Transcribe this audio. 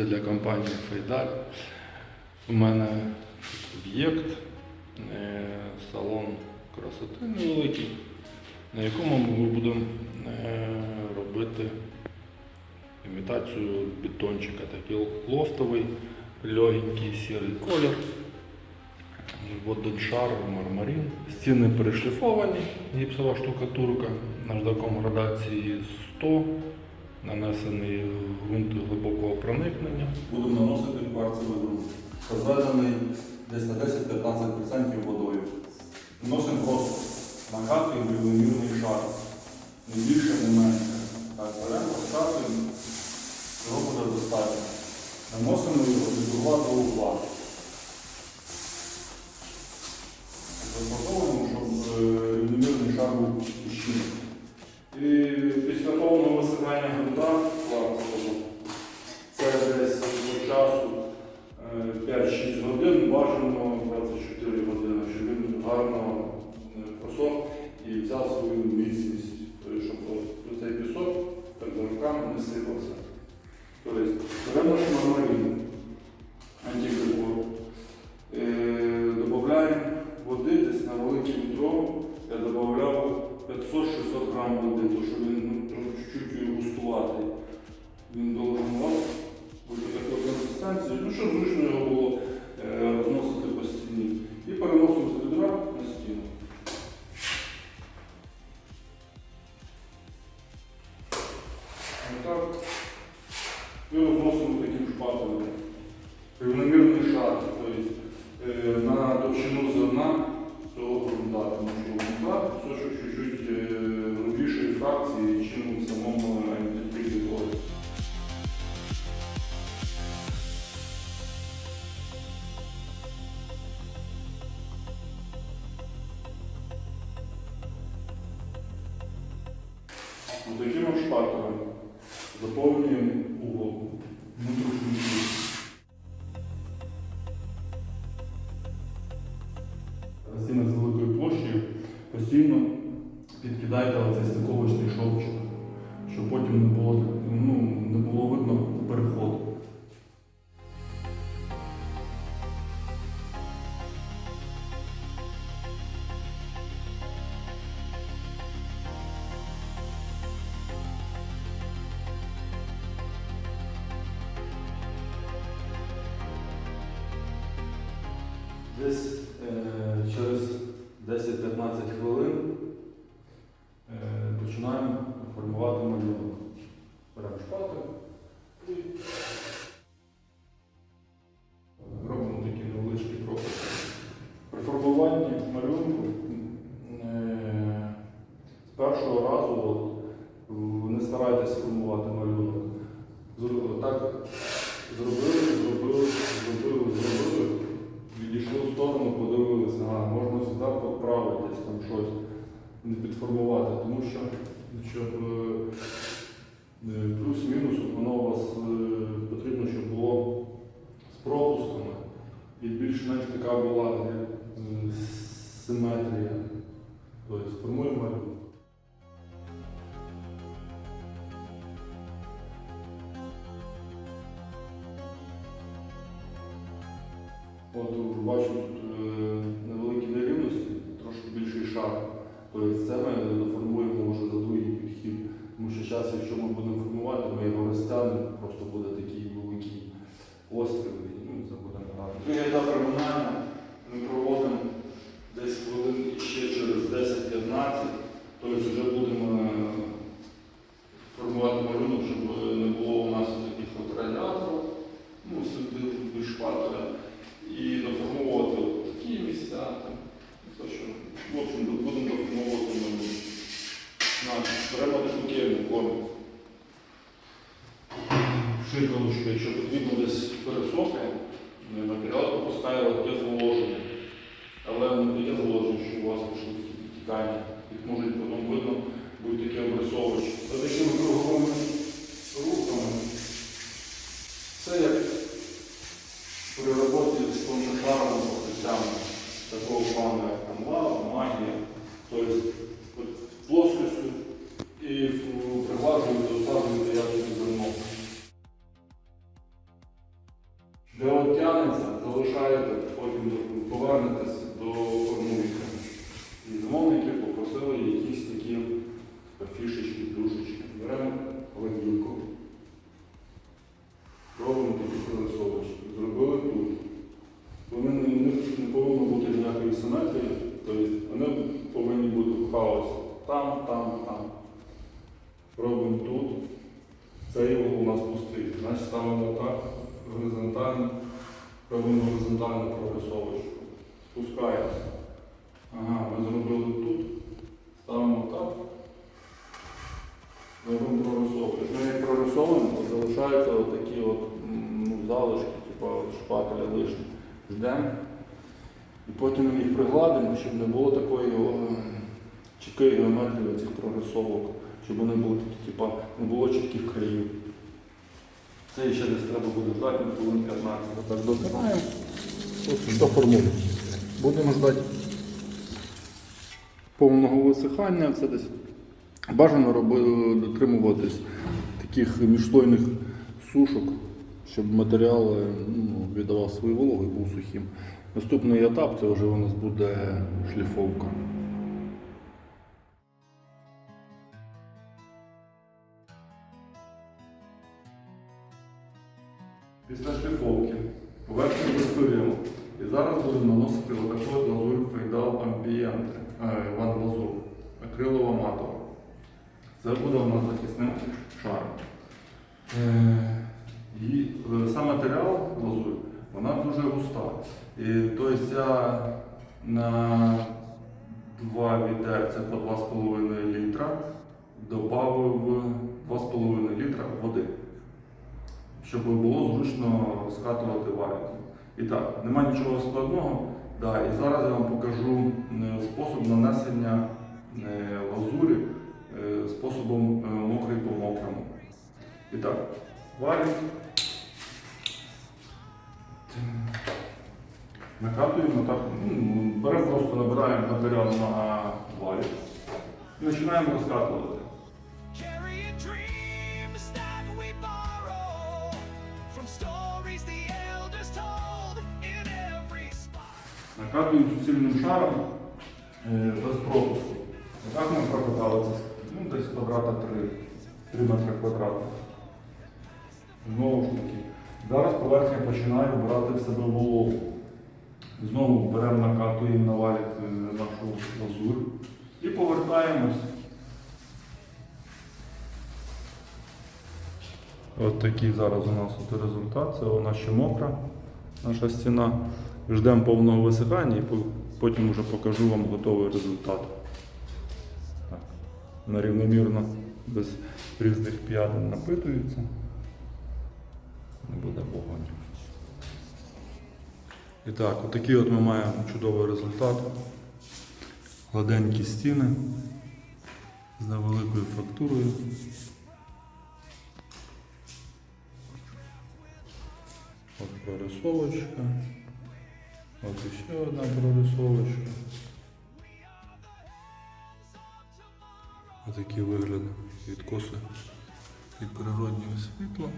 як для компанії Фейдаль. У мене об'єкт, е, салон красоти невеликий, на якому ми будемо е, робити імітацію бетончика, такий лофтовий, легенький сірий колір. Водоншар, мармарин. Стіни перешліфовані, гіпсова штукатурка наждаком градації 100, нанесений ґрунт глибокого проникнення. Будемо наносити кварцевий ґрунт. Розведений десь на 10-15% водою. Наносимо просто накатуємо рівномірний шар. Не більше, не менше. Так, беремо, розкатуємо, цього буде достатньо. Наносимо його від угла до угла. 5-6 годин, бажано 24 години, щоб він гарно е, просох і взяв свою міцність, Тобто, щоб цей пісок перед руками не сипався. Тобто беремо мармарин, що грунта кусочок чуть-чуть е, грубішої фракції, ніж в самому антифризі. Ну, таким от заповнюємо угол. внутрішній підкидайте оцей стиковочний шовчик, щоб потім не було, ну, не було видно переходу. Десь е, через 10-15 хвилин формувати малюнок. Беремо шпатель і робимо такі невеличкі кроки. При формуванні малюнку е, з першого разу не старайтесь формувати малюнок. Так зробили, зробили, зробили, зробили. Відійшли в сторону, подивилися, ага, можна сюди поправити десь там щось, не підформувати, тому що щоб більш-менш така була е, симетрія. Тобто формуємо. От бачу тут е, невеликі нерівності, трошки більший шар. Тобто це ми доформуємо вже за другий підхід. Тому що зараз, якщо ми будемо формувати, ми його розтягнемо, просто буде такий великий острів, і ну, це буде негарно. Другий етап переминання ми проводимо десь хвилин ще через 10-15, тобто вже будемо е, формувати малюнок, щоб не було у нас таких от радіаторів, ну, сюди більш шпателя і доформовувати от такі місця. Там, все, що, в общем, будемо доформовувати на, на беремо таку кельму, корму. Шикалочку, якщо потрібно десь пересохне, робимо горизонтальну прорисовочку. Спускаємося. Ага, ми зробили тут. Ставимо так. Робимо прорисовку. Ми як прорисовуємо, то залишаються отакі от, ну, залишки, типу шпателя лишні. Ждемо. І потім їх пригладимо, щоб не було такої чіткої геометрії цих прорисовок, щоб вони були такі, типу, не було чітких країв. Це ще десь треба буде ждати на хвилин 15. Так дотираємо. Ось до формули. Будемо ждати повного висихання. Це десь бажано дотримуватись таких міжслойних сушок, щоб матеріал е, ну, віддавав свою вологу і був сухим. Наступний етап це вже у нас буде шліфовка. Після шліфовки поверхню розберемо. І зараз будемо наносити отаку от фейдал амбієнте, ван лазур, акрилова матова. Це буде у нас захисним шаром. Е, І е, сам матеріал лазурь, вона дуже густа. І тобто я на 2 відерця по 2,5 літра додав 2,5 літра води щоб було зручно скатувати валіки. І так, нема нічого складного. Да, і зараз я вам покажу е, спосіб нанесення е, лазурі е, способом мокрий по мокрому. І так, валік. Накатуємо так, ну, беремо просто набираємо матеріал на валік і починаємо розкатувати. Накатуємо суцільним шаром е, без пропуску. Так ми прокатали ну, десь квадрата 3, 3 метри квадратних. Знову ж таки, зараз поверхня починає брати в себе вологу. Знову беремо, накатуємо на валік е, нашу лазур і повертаємось. От такий зараз у нас от результат. Це вона ще мокра, наша стіна. Ждемо повного висихання і потім вже покажу вам готовий результат. Так. Вона рівномірно, без різних п'ятин напитується. Не буде вогонь. І так, отакий от ми маємо чудовий результат. Гладенькі стіни з невеликою фактурою. От прорисовочка. От ще одна прорисовочка. Отакі вигляди відкоси від природнього світла.